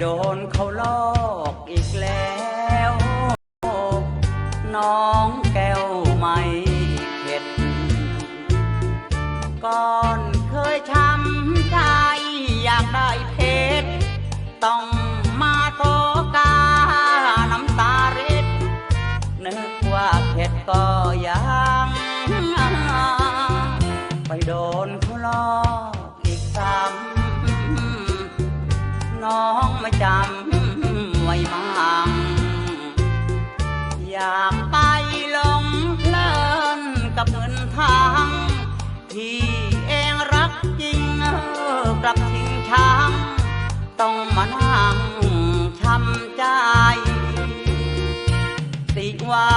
โดนเขาลอกอีกแล้วน้องแก้วไม่เข็ด ก่อนเคยช้ำใจอยากได้เพชร ต้องมาโตกาน้ำตาร็ดนึกว่าเข็ดก็ยังไปโดนเขาลอกอีกซ้ำน้อง ม่จำไว้มั่งอยากไปลงเพลินกับเงินทางที่เองรักจริงเออกลับทิ้งช้างต้องมานั่งช้ำใจ ติว่า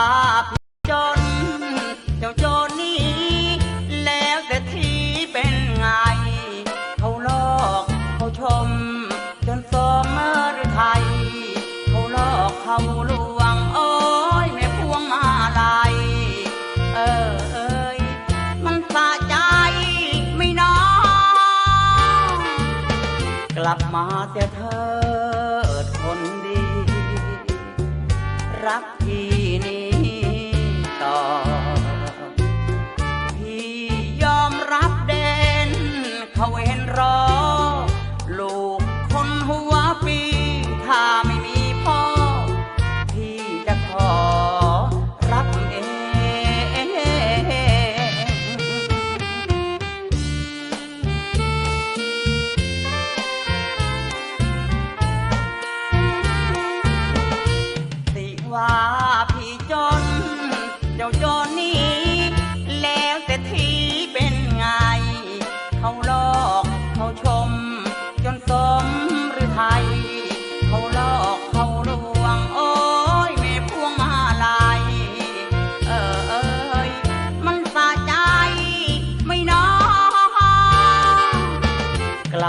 อกเขาลวงโอ้ยแม่พวงมาลัยเออเอ้ยมันสะใจไม่น้องกลับมาเสียเธอคนดี รักพี่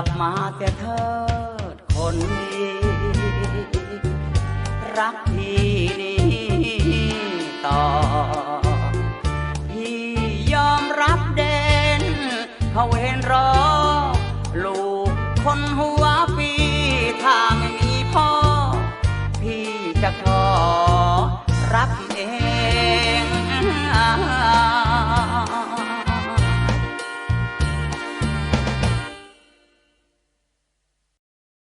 ลับมาแต่เธอคนดี รักพี่นี้ต่อ พี่ยอมรับเดนเขาเห็นรอ ลูกคนหัวปีทางมีพ่อ